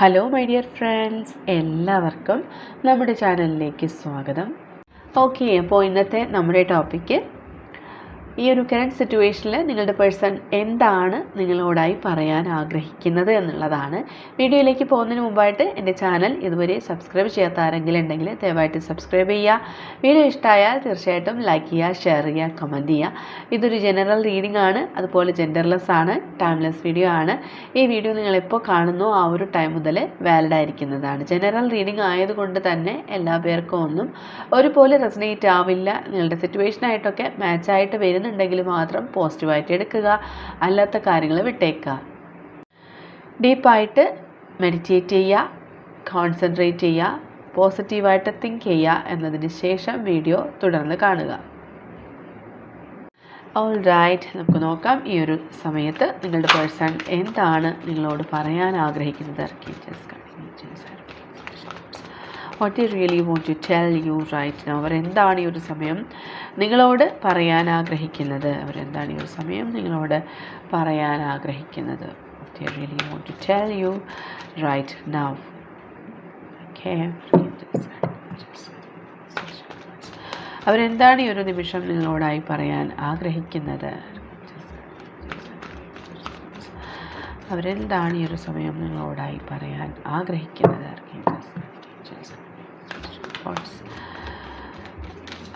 Hello my dear friends എല്ലാവർക്കും നമ്മുടെ ചാനലിലേക്ക് സ്വാഗതം. ഓക്കെ അപ്പോൾ ഇന്നത്തെ നമ്മുടെ ടോപ്പിക്ക് ഈ ഒരു കറണ്ട് സിറ്റുവേഷനിൽ നിങ്ങളുടെ പേഴ്സൺ എന്താണ് നിങ്ങളോടായി പറയാൻ ആഗ്രഹിക്കുന്നത് എന്നുള്ളതാണ്. വീഡിയോയിലേക്ക് പോകുന്നതിന് മുമ്പായിട്ട് എന്റെ ചാനൽ ഇതുവരെ സബ്സ്ക്രൈബ് ചെയ്യാത്ത ആരെങ്കിലും ഉണ്ടെങ്കിൽ ദയവായിട്ട് സബ്സ്ക്രൈബ് ചെയ്യുക. വീഡിയോ ഇഷ്ടമായാൽ തീർച്ചയായിട്ടും ലൈക്ക് ചെയ്യുക ഷെയർ ചെയ്യുക കമന്റ് ചെയ്യുക. ഇതൊരു ജനറൽ റീഡിംഗ് ആണ്. അതുപോലെ ജെൻഡർലെസ് ആണ് ടൈംലെസ് വീഡിയോ ആണ്. ഈ വീഡിയോ നിങ്ങൾ എപ്പോൾ കാണുന്നു ആ ഒരു ടൈം മുതൽ വാലിഡ് ആയിരിക്കുന്നതാണ്. ജനറൽ റീഡിംഗ് ആയതുകൊണ്ട് തന്നെ എല്ലാ പേർക്കും ഒന്നും ഒരുപോലെ റെസനേറ്റ് ആവില്ല. നിങ്ങളുടെ സിറ്റുവേഷനായിട്ടൊക്കെ മാച്ചായിട്ട് വരുന്നുണ്ടെങ്കിൽ മാത്രം പോസിറ്റീവായിട്ട് എടുക്കുക അല്ലാത്ത കാര്യങ്ങൾ വിട്ടേക്കുക. ഡീപ്പായിട്ട് മെഡിറ്റേറ്റ് ചെയ്യുക കോൺസെൻട്രേറ്റ് ചെയ്യുക പോസിറ്റീവായിട്ട് തിങ്ക് ചെയ്യുക എന്നതിന് ശേഷം വീഡിയോ തുടർന്ന് കാണുക. ഓൾ റൈറ്റ് നമുക്ക് നോക്കാം ഈ ഒരു സമയത്ത് നിങ്ങളുടെ പേഴ്സൺ എന്താണ് നിങ്ങളോട് പറയാൻ ആഗ്രഹിക്കുന്നത്? What you really want to tell you right അവർ എന്താണ് ഈ ഒരു സമയം നിങ്ങളോട് പറയാൻ ആഗ്രഹിക്കുന്നത്. അവരെന്താണ് ഈ ഒരു സമയം നിങ്ങളോട് പറയാൻ ആഗ്രഹിക്കുന്നത്? You really want to tell you right now okay അവരെന്താണ് ഈ ഒരു നിമിഷം നിങ്ങളോടായി പറയാൻ ആഗ്രഹിക്കുന്നത്? അവരെന്താണ് ഈ ഒരു സമയം നിങ്ങളോടായി പറയാൻ ആഗ്രഹിക്കുന്നത്?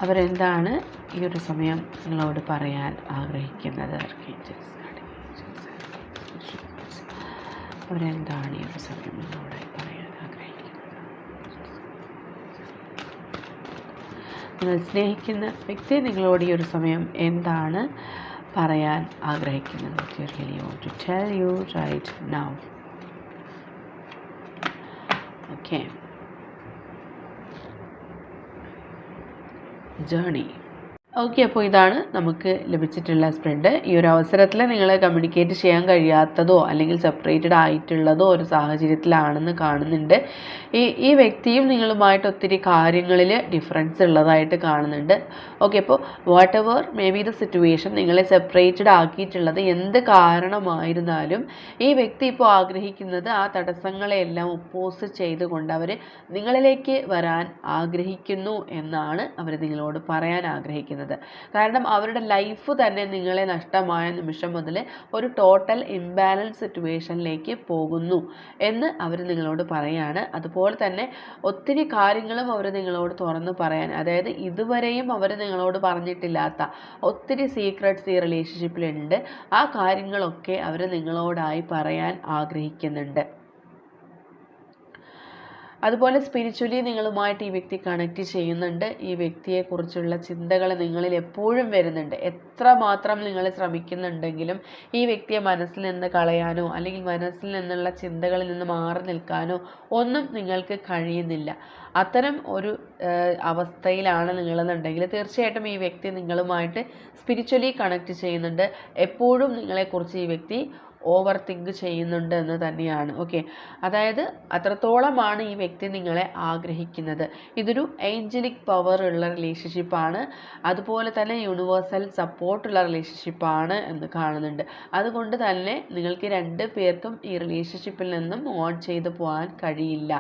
അവരെന്താണ് ഈ ഒരു സമയം നിങ്ങളോട് പറയാൻ ആഗ്രഹിക്കുന്നത്? അവരെന്താണ് ഈ ഒരു സമയം നിങ്ങളോട് പറയാൻ ആഗ്രഹിക്കുന്നത്? നിങ്ങൾ സ്നേഹിക്കുന്ന വ്യക്തി നിങ്ങളോട് ഈ ഒരു സമയം എന്താണ് പറയാൻ ആഗ്രഹിക്കുന്നത്? You right now okay journey. Okay അപ്പോൾ ഇതാണ് നമുക്ക് ലഭിച്ചിട്ടുള്ള സ്പ്രെഡ്. ഈ ഒരു അവസരത്തിൽ നിങ്ങൾ കമ്മ്യൂണിക്കേറ്റ് ചെയ്യാൻ കഴിയാത്തതോ അല്ലെങ്കിൽ സെപ്പറേറ്റഡ് ആയിട്ടുള്ളതോ ഒരു സാഹചര്യത്തിലാണെന്ന് കാണുന്നുണ്ട്. ഈ ഈ വ്യക്തിയും നിങ്ങളുമായിട്ട് ഒത്തിരി കാര്യങ്ങളിൽ ഡിഫറൻസ് ഉള്ളതായിട്ട് കാണുന്നുണ്ട്. ഓക്കെ അപ്പോൾ whatever may be the situation നിങ്ങളെ സെപ്പറേറ്റഡ് ആക്കിയിട്ടുള്ളത് എന്ത് കാരണമായിരുന്നാലും ഈ വ്യക്തി ഇപ്പോൾ ആഗ്രഹിക്കുന്നത് ആ തടസ്സങ്ങളെല്ലാം ഒപ്പോസ് ചെയ്തുകൊണ്ട് അവർ നിങ്ങളിലേക്ക് വരാൻ ആഗ്രഹിക്കുന്നു എന്നാണ് അവർ നിങ്ങളോട് പറയാൻ ആഗ്രഹിക്കുന്നത്. കാരണം അവരുടെ ലൈഫ് തന്നെ നിങ്ങളെ നഷ്ടമായ നിമിഷം മുതൽ ഒരു ടോട്ടൽ ഇംബാലൻസ് സിറ്റുവേഷനിലേക്ക് പോകുന്നു എന്ന് അവർ നിങ്ങളോട് പറയാണ്. അതുപോലെ തന്നെ ഒത്തിരി കാര്യങ്ങളും അവർ നിങ്ങളോട് തുറന്ന് പറയാൻ അതായത് ഇതുവരെയും അവർ നിങ്ങളോട് പറഞ്ഞിട്ടില്ലാത്ത ഒത്തിരി സീക്രട്സ് ഈ റിലേഷൻഷിപ്പിലുണ്ട് ആ കാര്യങ്ങളൊക്കെ അവർ നിങ്ങളോടായി പറയാൻ ആഗ്രഹിക്കുന്നുണ്ട്. അതുപോലെ സ്പിരിച്വലി നിങ്ങളുമായിട്ട് ഈ വ്യക്തി കണക്ട് ചെയ്യുന്നുണ്ട്. ഈ വ്യക്തിയെക്കുറിച്ചുള്ള ചിന്തകൾ നിങ്ങളിൽ എപ്പോഴും വരുന്നുണ്ട്. എത്ര മാത്രം നിങ്ങൾ ശ്രമിക്കുന്നുണ്ടെങ്കിലും ഈ വ്യക്തിയെ മനസ്സിൽ നിന്ന് കളയാനോ അല്ലെങ്കിൽ മനസ്സിൽ നിന്നുള്ള ചിന്തകളിൽ നിന്ന് മാറി നിൽക്കാനോ ഒന്നും നിങ്ങൾക്ക് കഴിയുന്നില്ല. അത്തരം ഒരു അവസ്ഥയിലാണ് നിങ്ങളെന്നുണ്ടെങ്കിൽ തീർച്ചയായിട്ടും ഈ വ്യക്തി നിങ്ങളുമായിട്ട് സ്പിരിച്വലി കണക്ട് ചെയ്യുന്നുണ്ട്. എപ്പോഴും നിങ്ങളെക്കുറിച്ച് ഈ വ്യക്തി ഓവർ തിങ്ക് ചെയ്യുന്നുണ്ട് എന്ന് തന്നെയാണ്. ഓക്കെ അതായത് അത്രത്തോളമാണ് ഈ വ്യക്തി നിങ്ങളെ ആഗ്രഹിക്കുന്നത്. ഇതൊരു ഏഞ്ചലിക് പവർ ഉള്ള റിലേഷൻഷിപ്പാണ് അതുപോലെ തന്നെ യൂണിവേഴ്സൽ സപ്പോർട്ടുള്ള റിലേഷൻഷിപ്പാണ് എന്ന് കാണുന്നുണ്ട്. അതുകൊണ്ട് തന്നെ നിങ്ങൾക്ക് രണ്ട് പേർക്കും ഈ റിലേഷൻഷിപ്പിൽ നിന്നും ഓൺ ചെയ്തു പോകാൻ കഴിയില്ല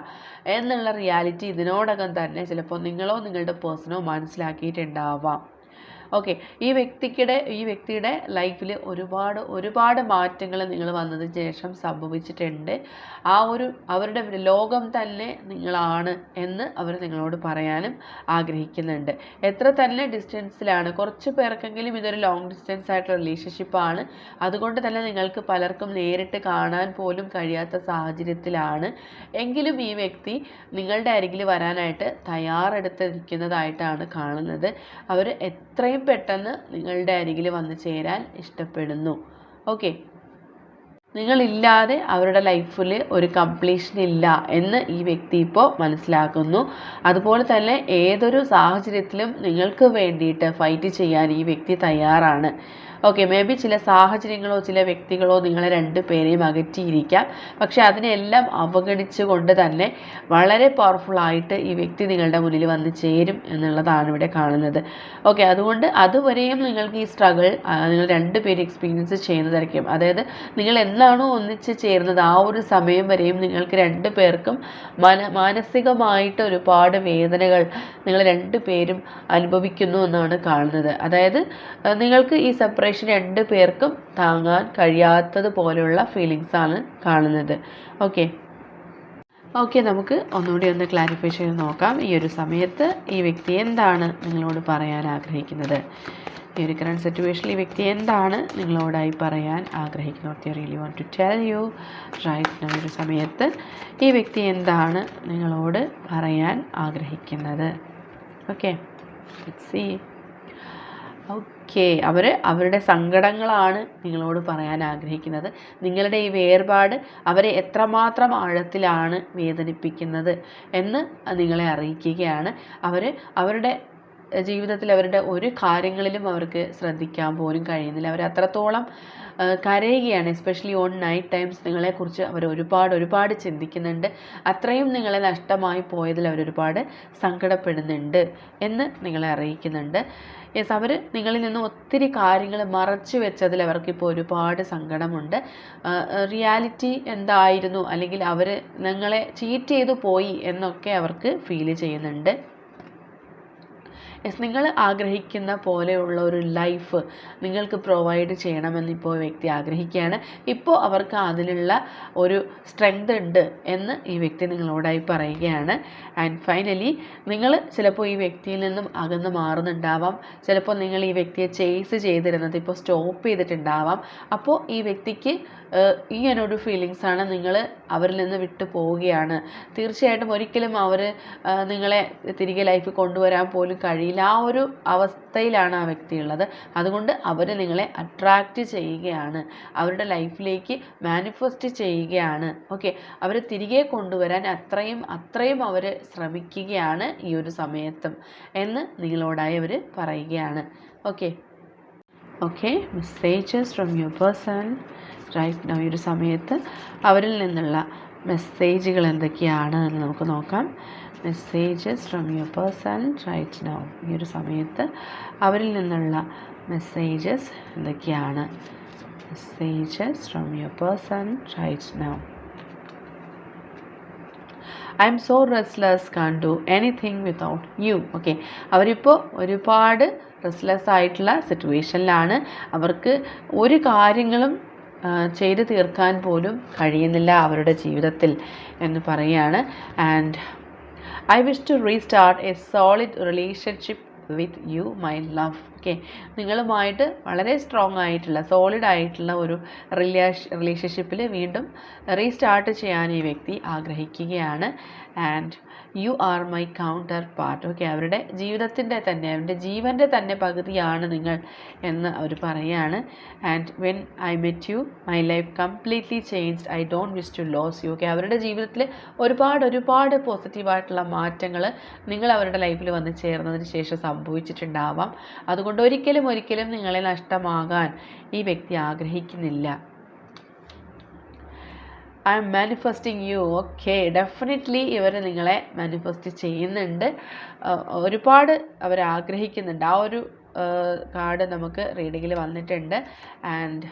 എന്നുള്ള റിയാലിറ്റി ഇതിനോടകം തന്നെ ചിലപ്പോൾ നിങ്ങളോ നിങ്ങളുടെ പേഴ്സണോ മനസ്സിലാക്കിയിട്ടുണ്ടാവാം. ഓക്കെ ഈ വ്യക്തിക്കിടെ ഈ വ്യക്തിയുടെ ലൈഫിൽ ഒരുപാട് ഒരുപാട് മാറ്റങ്ങൾ നിങ്ങൾ വന്നതിന് ശേഷം സംഭവിച്ചിട്ടുണ്ട്. ആ ഒരു അവരുടെ ലോകം തന്നെ നിങ്ങളാണ് എന്ന് അവർ നിങ്ങളോട് പറയാനും ആഗ്രഹിക്കുന്നുണ്ട്. എത്ര തന്നെ ഡിസ്റ്റൻസിലാണ് കുറച്ച് പേർക്കെങ്കിലും ഇതൊരു ലോങ് ഡിസ്റ്റൻസ് ആയിട്ടുള്ള റിലേഷൻഷിപ്പാണ് അതുകൊണ്ട് തന്നെ നിങ്ങൾക്ക് പലർക്കും നേരിട്ട് കാണാൻ പോലും കഴിയാത്ത സാഹചര്യത്തിലാണ്. എങ്കിലും ഈ വ്യക്തി നിങ്ങളുടെ അരികിൽ വരാനായിട്ട് തയ്യാറെടുത്തിരിക്കുന്നതായിട്ടാണ് കാണുന്നത്. അവർ എത്രയും പെട്ടെന്ന് നിങ്ങളുടെ അരികിൽ വന്ന് ചേരാൻ ഇഷ്ടപ്പെടുന്നു. ഓക്കെ നിങ്ങളില്ലാതെ അവരുടെ ലൈഫിൽ ഒരു കംപ്ലീഷൻ ഇല്ല എന്ന് ഈ വ്യക്തി ഇപ്പോൾ മനസ്സിലാക്കുന്നു. അതുപോലെ തന്നെ ഏതൊരു സാഹചര്യത്തിലും നിങ്ങൾക്ക് വേണ്ടിയിട്ട് ഫൈറ്റ് ചെയ്യാൻ ഈ വ്യക്തി തയ്യാറാണ്. ഓക്കെ മേ ബി ചില സാഹചര്യങ്ങളോ ചില വ്യക്തികളോ നിങ്ങളെ രണ്ട് പേരെയും അകറ്റിയിരിക്കാം. പക്ഷെ അതിനെല്ലാം അവഗണിച്ചുകൊണ്ട് തന്നെ വളരെ പവർഫുൾ ആയിട്ട് ഈ വ്യക്തി നിങ്ങളുടെ മുന്നിൽ വന്ന് ചേരും എന്നുള്ളതാണ് ഇവിടെ കാണുന്നത്. ഓക്കെ അതുകൊണ്ട് അതുവരെയും നിങ്ങൾക്ക് ഈ സ്ട്രഗിൾ നിങ്ങൾ രണ്ട് പേര് എക്സ്പീരിയൻസ് ചെയ്യുന്നതായിരിക്കും. അതായത് നിങ്ങൾ എന്നാണോ ഒന്നിച്ച് ചേരുന്നത് ആ ഒരു സമയം വരെയും നിങ്ങൾക്ക് രണ്ട് പേർക്കും മന മാനസികമായിട്ട് ഒരുപാട് വേദനകൾ നിങ്ങൾ രണ്ട് പേരും അനുഭവിക്കുന്നു എന്നാണ് കാണുന്നത്. അതായത് നിങ്ങൾക്ക് ഈ സെപ്പറേഷൻ രണ്ട് പേർക്കും താങ്ങാൻ കഴിയാത്തത് ഫീലിങ്സ് ആണ് കാണുന്നത്. ഓക്കെ ഓക്കെ നമുക്ക് ഒന്നുകൂടി ഒന്ന് ക്ലാരിഫൈ ചെയ്ത് നോക്കാം. ഈ ഒരു സമയത്ത് ഈ വ്യക്തി എന്താണ് നിങ്ങളോട് പറയാൻ ആഗ്രഹിക്കുന്നത്? ഈ ഒരു കറണ്ട് സിറ്റുവേഷനിൽ ഈ വ്യക്തി എന്താണ് നിങ്ങളോടായി പറയാൻ ആഗ്രഹിക്കുന്നത്? Really want to tell you right ഒരു സമയത്ത് ഈ വ്യക്തി എന്താണ് നിങ്ങളോട് പറയാൻ ആഗ്രഹിക്കുന്നത്? ഓക്കെ സി ഓക്കെ അവർ അവരുടെ സങ്കടങ്ങളാണ് നിങ്ങളോട് പറയാൻ ആഗ്രഹിക്കുന്നത്. നിങ്ങളുടെ ഈ വേർപാട് അവരെ എത്രമാത്രം ആഴത്തിലാണ് വേദനിപ്പിക്കുന്നത് എന്ന് നിങ്ങളെ അറിയിക്കുകയാണ്. അവർ അവരുടെ ജീവിതത്തിൽ അവരുടെ ഒരു കാര്യങ്ങളിലും അവർക്ക് ശ്രദ്ധിക്കാൻ പോലും കഴിയുന്നില്ല. അവർ അത്രത്തോളം കരയുകയാണ്. എസ്പെഷ്യലി ഓൺ നൈറ്റ് ടൈംസ് നിങ്ങളെക്കുറിച്ച് അവർ ഒരുപാട് ഒരുപാട് ചിന്തിക്കുന്നുണ്ട്. അത്രയും നിങ്ങളെ നഷ്ടമായി പോയതിൽ അവർ ഒരുപാട് സങ്കടപ്പെടുന്നുണ്ട് എന്ന് നിങ്ങളെ അറിയിക്കുന്നുണ്ട്. യെസ് അവർ നിങ്ങളിൽ നിന്ന് ഒത്തിരി കാര്യങ്ങൾ മറച്ചു വെച്ചതിൽ അവർക്കിപ്പോൾ ഒരുപാട് സങ്കടമുണ്ട്. റിയാലിറ്റി എന്തായിരുന്നു? അല്ലെങ്കിൽ അവർ നിങ്ങളെ ചീറ്റ് ചെയ്തു പോയി എന്നൊക്കെ അവർക്ക് ഫീൽ ചെയ്യുന്നുണ്ട്. യെസ് നിങ്ങൾ ആഗ്രഹിക്കുന്ന പോലെയുള്ള ഒരു ലൈഫ് നിങ്ങൾക്ക് പ്രൊവൈഡ് ചെയ്യണമെന്ന് ഇപ്പോൾ വ്യക്തി ആഗ്രഹിക്കുകയാണ്. ഇപ്പോൾ അവർക്ക് അതിലുള്ള ഒരു സ്ട്രെങ്ത് ഉണ്ട് എന്ന് ഈ വ്യക്തി നിങ്ങളോടായി പറയുകയാണ്. ആൻഡ് ഫൈനലി നിങ്ങൾ ചിലപ്പോൾ ഈ വ്യക്തിയിൽ നിന്നും അകന്ന് മാറുന്നുണ്ടാവാം. ചിലപ്പോൾ നിങ്ങൾ ഈ വ്യക്തിയെ ചേസ് ചെയ്തിരുന്നത് ഇപ്പോൾ സ്റ്റോപ്പ് ചെയ്തിട്ടുണ്ടാവാം. അപ്പോൾ ഈ വ്യക്തിക്ക് ഇങ്ങനൊരു ഫീലിങ്സ് ആണ് നിങ്ങൾ അവരിൽ നിന്ന് വിട്ടു പോവുകയാണ്. തീർച്ചയായിട്ടും ഒരിക്കലും അവർ നിങ്ങളെ തിരികെ ലൈഫിൽ കൊണ്ടുവരാൻ പോലും കഴിയില്ല. ആ ഒരു അവസ്ഥയിലാണ് ആ വ്യക്തി ഉള്ളത് അതുകൊണ്ട് അവർ നിങ്ങളെ അട്രാക്റ്റ് ചെയ്യുകയാണ്. അവരുടെ ലൈഫിലേക്ക് മാനിഫെസ്റ്റ് ചെയ്യുകയാണ്. ഓക്കെ അവർ തിരികെ കൊണ്ടുവരാൻ അത്രയും അത്രയും അവർ ശ്രമിക്കുകയാണ് ഈ ഒരു സമയത്തും എന്ന് നിങ്ങളോടായി അവർ പറയുകയാണ്. Okay okay messages from your person right now ഈ ഒരു സമയത്ത് അവരിൽ നിന്നുള്ള മെസ്സേജുകൾ എന്തൊക്കെയാണ് എന്ന് നമുക്ക് നോക്കാം. Messages from your person right now ഈ ഒരു സമയത്ത് അവരിൽ നിന്നുള്ള മെസ്സേജസ് എന്തൊക്കെയാണ്? Messages from your person right now I'm so restless can't do anything without you okay അവരിപ്പോൾ ഒരുപാട് റെസ്ലെസ് ആയിട്ടുള്ള സിറ്റുവേഷനിലാണ് അവർക്ക് ഒരു കാര്യങ്ങളും ചെയ്തു തീർക്കാൻ പോലും കഴിയുന്നില്ല അവരുടെ ജീവിതത്തിൽ എന്ന് പറയുകയാണ്. And I wish to restart a solid relationship with you my love okay നിങ്ങളുമായിട്ട് വളരെ സ്ട്രോങ് ആയിട്ടുള്ള സോളിഡ് ആയിട്ടുള്ള ഒരു റിലേഷ റിലേഷൻഷിപ്പിൽ വീണ്ടും റീസ്റ്റാർട്ട് ചെയ്യാൻ ഈ വ്യക്തി ആഗ്രഹിക്കുകയാണ്. And you are my counterpart okay അവരുടെ ജീവിതത്തിന്റെ തന്നെ അവരുടെ ജീവന്റെ തന്നെ പകുതിയാണ് നിങ്ങൾ എന്ന് അവർ പറയുകയാണ് and when I met you my life completely changed I don't wish to lose you okay അവരുടെ ജീവിതത്തിൽ ഒരുപാട് ഒരുപാട് പോസിറ്റീവായിട്ടുള്ള മാറ്റങ്ങൾ നിങ്ങൾ അവരുടെ ലൈഫിൽ വന്ന് ചേർന്നതിന് ശേഷം സംഭവിച്ചിട്ടുണ്ടാവാം. അതുകൊണ്ട് ഒരിക്കലും ഒരിക്കലും നിങ്ങളെ നഷ്ടമാകാൻ ഈ വ്യക്തി ആഗ്രഹിക്കുന്നില്ല. I'm manifesting you okay definitely ഇവർ നിങ്ങളെ മാനിഫെസ്റ്റ് ചെയ്യുന്നുണ്ട്. ഒരുപാട് അവർ ആഗ്രഹിക്കുന്നുണ്ട്. ആ ഒരു കാർഡ് നമുക്ക് റീഡിങ്ങിൽ വന്നിട്ടുണ്ട്. And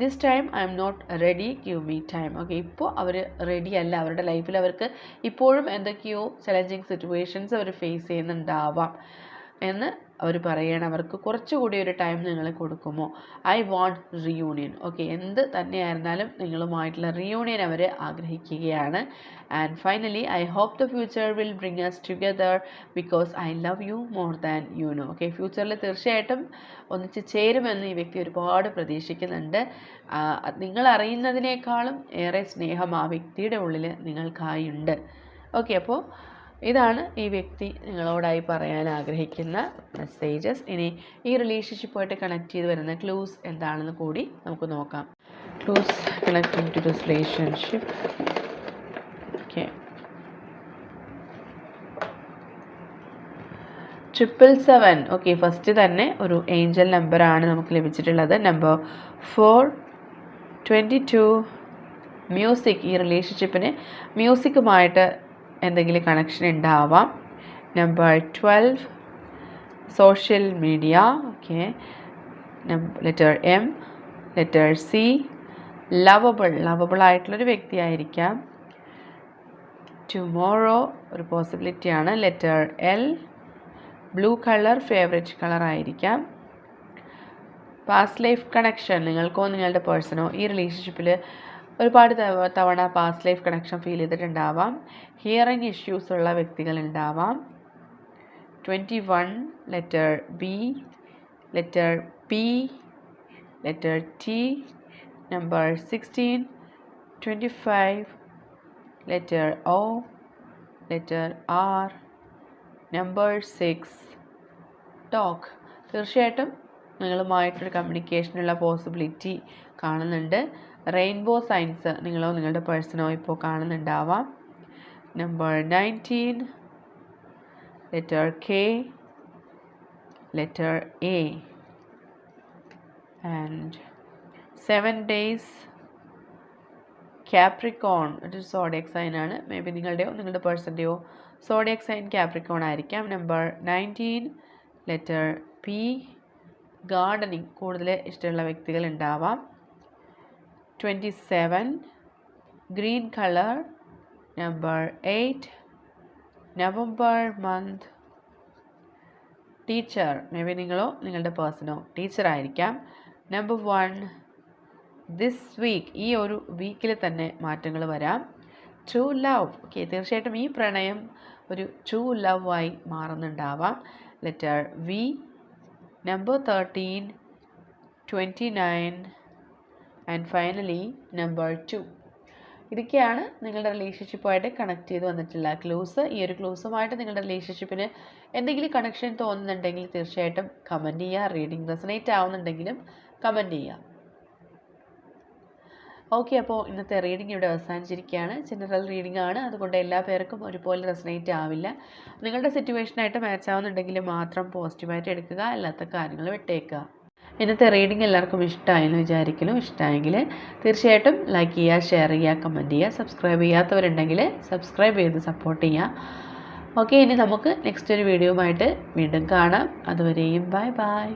this time I'm not ready give me time okay ഇപ്പോൾ അവർ റെഡി അല്ല. അവരുടെ ലൈഫിൽ അവർക്ക് ഇപ്പോഴും എന്തൊക്കെയോ ചലഞ്ചിങ് സിറ്റുവേഷൻസ് അവർ ഫേസ് ചെയ്യുന്നുണ്ടാവാം. എന്ന് അവർ പറയണം അവർക്ക് കുറച്ചുകൂടി ഒരു ടൈം നിങ്ങൾ കൊടുക്കുമോ? ഐ വോണ്ട് റിയൂണിയൻ ഓക്കെ എന്ത് തന്നെയായിരുന്നാലും നിങ്ങളുമായിട്ടുള്ള റിയൂണിയൻ അവർ ആഗ്രഹിക്കുകയാണ്. And finally I hope the future will bring us together because I love you more than you know okay ഫ്യൂച്ചറിൽ തീർച്ചയായിട്ടും ഒന്നിച്ച് ചേരുമെന്ന് ഈ വ്യക്തി ഒരുപാട് പ്രതീക്ഷിക്കുന്നുണ്ട്. നിങ്ങൾ അറിയുന്നതിനേക്കാളും ഏറെ സ്നേഹം ആ വ്യക്തിയുടെ ഉള്ളിൽ നിങ്ങൾക്കായി ഉണ്ട് ഓക്കെ അപ്പോൾ ഇതാണ് ഈ വ്യക്തി നിങ്ങളോടായി പറയാൻ ആഗ്രഹിക്കുന്ന മെസ്സേജസ് ഇനി ഈ റിലേഷൻഷിപ്പുമായിട്ട് കണക്ട് ചെയ്ത് വരുന്ന ക്ലൂസ് എന്താണെന്ന് കൂടി നമുക്ക് നോക്കാം. Clues connecting to this relationship okay triple seven okay first തന്നെ ഒരു ഏഞ്ചൽ നമ്പറാണ് നമുക്ക് ലഭിച്ചിട്ടുള്ളത്. Number four twenty two music ഈ റിലേഷൻഷിപ്പിന് മ്യൂസിക്കുമായിട്ട് എന്തെങ്കിലും കണക്ഷൻ ഉണ്ടാവാം number twelve social media okay letter M letter C lovable lovable ആയിട്ടുള്ളൊരു വ്യക്തിയായിരിക്കാം. ടുമോറോ ഒരു പോസിബിലിറ്റിയാണ് letter L blue colour favourite colour ആയിരിക്കാം. പാസ്റ്റ് ലൈഫ് കണക്ഷൻ നിങ്ങൾക്കോ നിങ്ങളുടെ പേഴ്സണോ ഈ റിലേഷൻഷിപ്പിൽ ഒരുപാട് തവണ പാസ്റ്റ് ലൈഫ് കണക്ഷൻ ഫീൽ ചെയ്തിട്ടുണ്ടാവാം. ഹിയറിംഗ് ഇഷ്യൂസ് ഉള്ള വ്യക്തികൾ ഉണ്ടാവാം twenty one letter B letter P letter T number sixteen twenty five letter O letter R number six talk തീർച്ചയായിട്ടും നിങ്ങളുമായിട്ടൊരു കമ്മ്യൂണിക്കേഷനുള്ള പോസിബിലിറ്റി കാണുന്നുണ്ട്. റെയിൻബോ സയൻസ് നിങ്ങളോ നിങ്ങളുടെ പേഴ്സണോ ഇപ്പോൾ കാണുന്നുണ്ടാവാം. Number nineteen letter K letter A and seven days Capricorn ഒരു zodiac sign ആണ്. മേ ബി നിങ്ങളുടെയോ നിങ്ങളുടെ പേഴ്സന്റെയോ സോഡിയക് സൈൻ ക്യാപ്രിക്കോൺ ആയിരിക്കാം. Number nineteen letter P gardening കൂടുതൽ ഇഷ്ടമുള്ള വ്യക്തികൾ ഉണ്ടാവാം. Twenty seven green colour number eight November month teacher may be നിങ്ങളോ നിങ്ങളുടെ പേഴ്സണോ ടീച്ചർ ആയിരിക്കാം. നമ്പർ വൺ ദിസ് വീക്ക് ഈ ഒരു വീക്കിൽ തന്നെ മാറ്റങ്ങൾ വരാം. ട്രൂ ലവ് ഓക്കെ തീർച്ചയായിട്ടും ഈ പ്രണയം ഒരു ട്രൂ ലവ് ആയി മാറുന്നുണ്ടാവാം. Letter V number thirteen twenty nine and finally number two ഇതൊക്കെയാണ് നിങ്ങളുടെ റിലേഷൻഷിപ്പുമായിട്ട് കണക്ട് ചെയ്ത് വന്നിട്ടുള്ള ക്ലോസ് ഈ ഒരു ക്ലൂസുമായിട്ട് നിങ്ങളുടെ റിലേഷൻഷിപ്പിന് എന്തെങ്കിലും കണക്ഷൻ തോന്നുന്നുണ്ടെങ്കിൽ തീർച്ചയായിട്ടും കമന്റ് ചെയ്യുക റീഡിങ് റെസനേറ്റ് ആവുന്നുണ്ടെങ്കിലും കമന്റ് ചെയ്യുക. ഓക്കെ അപ്പോൾ ഇന്നത്തെ റീഡിംഗ് ഇവിടെ അവസാനിച്ചിരിക്കുകയാണ്. ജനറൽ റീഡിംഗ് ആണ്. അതുകൊണ്ട് എല്ലാ പേർക്കും ഒരുപോലെ റെസനേറ്റ് ആവില്ല. നിങ്ങളുടെ സിറ്റുവേഷനായിട്ട് മാച്ച് ആവുന്നുണ്ടെങ്കിൽ മാത്രം പോസിറ്റീവായിട്ട് എടുക്കുക അല്ലാത്ത കാര്യങ്ങൾ വിട്ടേക്കുക. ഇന്നത്തെ റീഡിംഗ് എല്ലാവർക്കും ഇഷ്ടമായെന്ന് വിചാരിക്കുന്നു ഇഷ്ടമായെങ്കിൽ തീർച്ചയായിട്ടും ലൈക്ക് ചെയ്യുക ഷെയർ ചെയ്യുക കമന്റ് ചെയ്യുക സബ്സ്ക്രൈബ് ചെയ്യാത്തവരുണ്ടെങ്കിൽ സബ്സ്ക്രൈബ് ചെയ്ത് സപ്പോർട്ട് ചെയ്യുക. ഓക്കെ ഇനി നമുക്ക് നെക്സ്റ്റ് ഒരു വീഡിയോ ആയിട്ട് വീണ്ടും കാണാം. അതുവരെയും ബൈ ബൈ